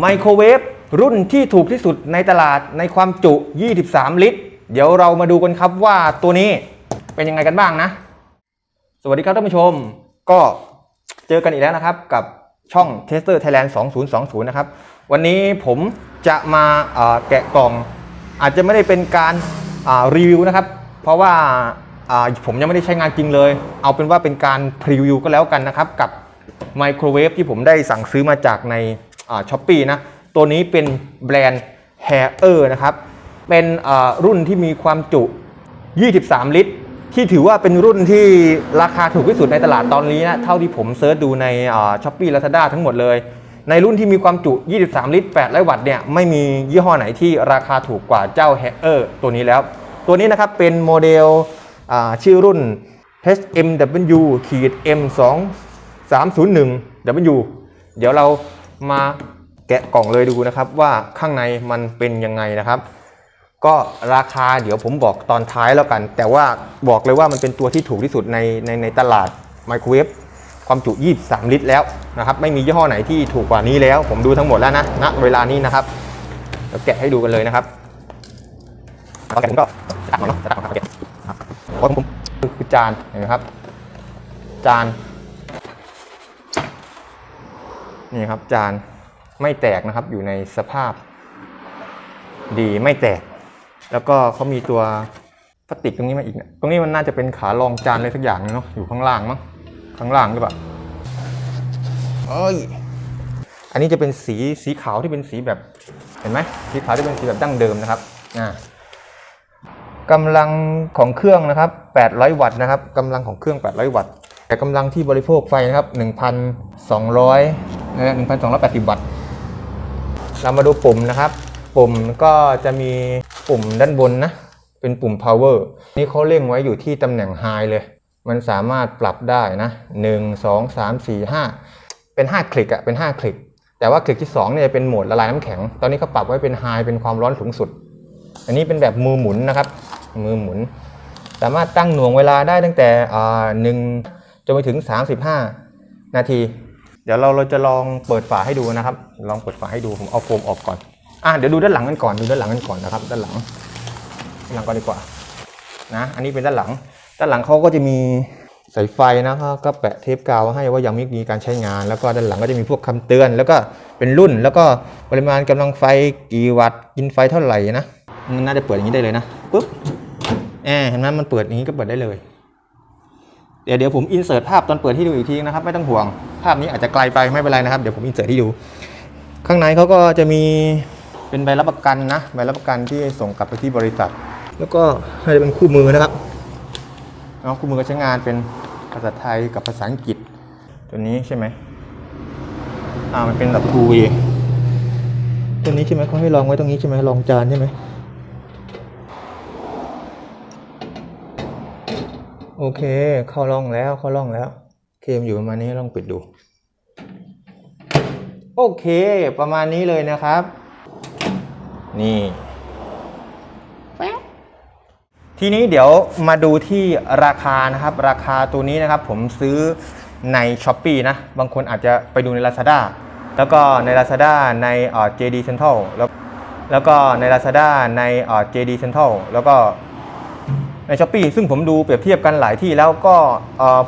ไมโครเวฟรุ่นที่ถูกที่สุดในตลาดในความจุ 23 ลิตร เดี๋ยวเรามาดูกันครับว่าตัวนี้เป็นยังไงกันบ้างนะ สวัสดีครับท่านผู้ชม ก็เจอกันอีกแล้วนะครับกับช่อง Tester Thailand 2020 นะครับ วันนี้ผมจะมาแกะกล่อง อาจจะไม่ได้เป็นการรีวิวนะครับ เพราะว่าผมยังไม่ได้ใช้งานจริงเลย เอาเป็นว่าเป็นการพรีวิวก็แล้วกันนะครับ กับไมโครเวฟที่ผมได้สั่งซื้อมาจากใน ช้อปปีนะ ตัวนี้เป็นแบรนด์ Hair นะครับ เป็นอ่ารุ่นที่มีความจุ 23 ลิตร ที่ถือว่าเป็นรุ่นที่ราคาถูกที่สุดในตลาดตอนนี้นะ เท่าที่ผมเซิร์ชดูในช้อปปี้ลาซาด้าทั้งหมดเลย ในรุ่นที่มีความจุ 23 ลิตร800วัตต์เนี่ย ไม่มียี่ห้อไหนที่ราคาถูกกว่าเจ้า h a เ e r ตัวนี้แล้ว ตัวนี้นะครับเป็นโมเดลอ่าชื่อรุ่น HMW-M2301W เดี๋ยวเรา มาแกะกล่องเลยดูนะครับว่าข้างในมันเป็นยังไงนะครับ ก็ราคาเดี๋ยวผมบอกตอนท้ายแล้วกัน แต่ว่าบอกเลยว่ามันเป็นตัวที่ถูกที่สุดในในในตลาดไมโครเวฟความจุ 23 ลิตรแล้วนะครับ ไม่มียี่ห้อไหนที่ถูกกว่านี้แล้ว ผมดูทั้งหมดแล้วนะณเวลานี้นะครับเดี๋ยวแกะให้ดูกันเลยนะครับตอนแกะผมก็จะตัดก่อนเนาะจะตัดก่อนครับแกะครับเพราะขอผมคือจานเห็นไหมครับ จาน นี่ครับจานไม่แตกนะครับอยู่ในสภาพดีไม่แตก แล้วก็เขามีตัวพลาสติกตรงนี้มาอีกเนี่ยตรงนี้มันน่าจะเป็นขารองจานอะไรสักอย่างนึงเนาะอยู่ข้างล่างมั้งข้างล่างหรือเปล่าเอ้ยอันนี้จะเป็นสีสีขาวที่เป็นสีแบบเห็นไหมสีขาวที่เป็นสีแบบดั้งเดิมนะครับอ่ากำลังของเครื่องนะครับ 800 วัตต์นะครับกำลังของเครื่อง 800 วัตต์ แต่กำลังที่บริโภคไฟนะครับ 1,200 นะ1,280วัตต์ เรามาดูปุ่มนะครับ ปุ่มก็จะมีปุ่มด้านบนนะ เป็นปุ่ม power นี่เขาเร่งไว้อยู่ที่ตำแหน่ง high เลย มันสามารถปรับได้นะ1 2 3 4 5เป็น5คลิกอะเป็น5คลิก แต่ว่าคลิกที่2เนี่ยเป็นโหมดละลายน้ำแข็ง ตอนนี้เขาปรับไว้เป็น high เป็นความร้อนสูงสุด อันนี้เป็นแบบมือหมุนนะครับ มือหมุน สามารถตั้งหน่วงเวลาได้ตั้งแต่หนึ่งจนไปถึง 35 นาที ดี๋ยวเราเราจะลองเปิดฝาให้ดูนะครับ ลองเปิดฝาให้ดูผมเอาโฟมออกก่อนอะเดี๋ยวดูด้านหลังกันก่อนดูด้านหลังกันก่อนนะครับ ด้านหลังด้านหลังก่อนดีกว่านะอันนี้เป็นด้านหลัง ด้านหลังเขาก็จะมีสายไฟนะครับก็แปะเทปกาวให้ว่ายังไม่มีการใช้งาน แล้วก็ด้านหลังก็จะมีพวกคำเตือน แล้วก็เป็นรุ่น แล้วก็ปริมาณกำลังไฟกี่วัตต์กินไฟเท่าไหร่นะมันน่าจะเปิดอย่างนี้ได้เลยนะปุ๊บแอบเห็นไหมมันเปิดอย่างนี้ก็เปิดได้เลย ดี๋ยวเดี๋ยวผมอินเสิร์ตภาพตอนเปิดให้ดูอีกทีนะครับไม่ต้องห่วง ภาพนี้อาจจะไกลไปไม่เป็นไรนะครับเดี๋ยวผมอินเสิร์ตให้ดู ข้างในเขาก็จะมีเป็นใบรับประกันนะใบรับประกันที่ส่งกลับไปที่บริษัท แล้วก็ให้เป็นคู่มือนะครับเนาะคู่มือก็ใช้งานเป็นภาษาไทยกับภาษาอังกฤษ ตัวนี้ใช่ไหมอ่ามันเป็นแบบทูเวตัวนี้ใช่ไหมเขาให้ลองไว้ตรงนี้ใช่ไหมลองจานใช่ไหม โอเค เข้าร่องแล้วเข้าร่องแล้ว เคมอยู่ประมาณนี้ลองปิดดู โอเค ประมาณนี้เลยนะครับ นี่ทีนี้เดี๋ยวมาดูที่ราคานะครับ ราคาตัวนี้นะครับ ผมซื้อใน s h อ p e e นะ บางคนอาจจะไปดูใน Lazada แล้วก็ใน Lazada ในเอ่อ JD Central แล้วแล้วก็ใน Lazada ในเอ่อ JD Central แล้วก็ ในช้อปปีซึ่งผมดูเปรียบเทียบกันหลายที่แล้วก็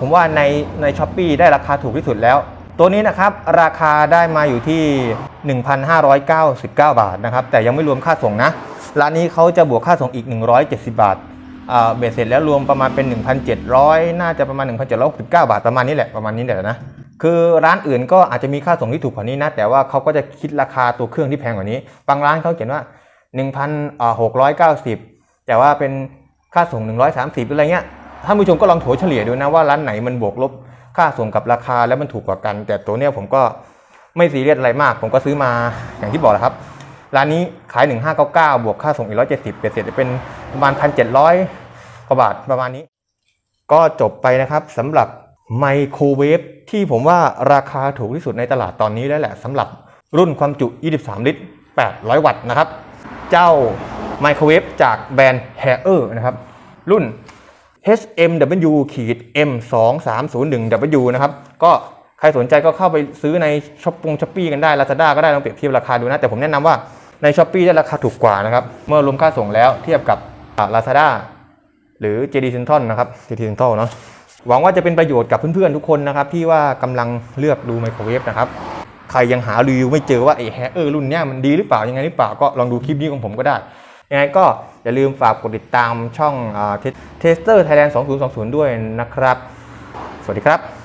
ผมว่าในในช้อปปีได้ราคาถูกที่สุดแล้ว ตัวนี้นะครับราคาได้มาอยู่ที่ 1,599 บาทนะครับแต่ยังไม่รวมค่าส่งนะร้านนี้เขาจะบวกค่าส่งอีก 170 บาทอ่าเบ็ดเสร็จแล้วรวมประมาณเป็น 1,700 น่าจะประมาณ 1,769 บาทประมาณนี้แหละประมาณนี้แหละนะคือร้านอื่นก็อาจจะมีค่าส่งที่ถูกกว่านี้นะ แต่ว่าเขาก็จะคิดราคาตัวเครื่องที่แพงกว่านี้ บางร้านเขาเขียนว่า 1,690 แต่ว่าเป็น ค่าส่ง 130อะไรเงี้ยท่านผู้ชมก็ลองโถเฉลี่ยดูนะว่าร้านไหนมันบวกลบค่าส่งกับราคาแล้วมันถูกกว่ากัน แต่ตัวเนี้ยผมก็ไม่ซีเรียสอะไรมาก ผมก็ซื้อมาอย่างที่บอกแหละครับ ร้านนี้ขาย 1599 บวกค่าส่งอีก170เป็นเสร็จเป็นประมาณ 1,700กว่าบาทประมาณนี้ ก็จบไปนะครับสำหรับไมโครเวฟที่ผมว่าราคาถูกที่สุดในตลาดตอนนี้แล้วแหละสำหรับรุ่นความจุ 23 ลิตร 800 วัตต์นะครับ เจ้า ไมโครเวฟจากแบรนด์ h a i r นะครับ รุ่น HMW ขีด M 2 3 0 1 W นะครับ ก็ใครสนใจก็เข้าไปซื้อในช้อปปงช้อปปี้กันได้ Lazada ก็ได้ลองเปรียบเทียบราคาดูนะ แต่ผมแนะนำว่าในช้อปปีได้ราคาถูกกว่านะครับ เมื่อรวมค่าส่งแล้วเทียบกับลาซาด้าหรือ JD Central นะครับ JD Central เนาะหวังว่าจะเป็นประโยชน์กับเพื่อนๆทุกคนนะครับ ที่ว่ากำลังเลือกดูไมโครเวฟนะครับ ใครยังหารีวิวไม่เจอว่าไอ้แฮเออร์รุ่นเนี้ยมันดีหรือเปล่ายังไงหรือเปล่าก็ลองดูคลิปนี้ของผมก็ได้ ยังไงก็อย่าลืมฝากกดติดตามช่องเทสเตอร์ไทยแลนด์2020 ด้วยนะครับ สวัสดีครับ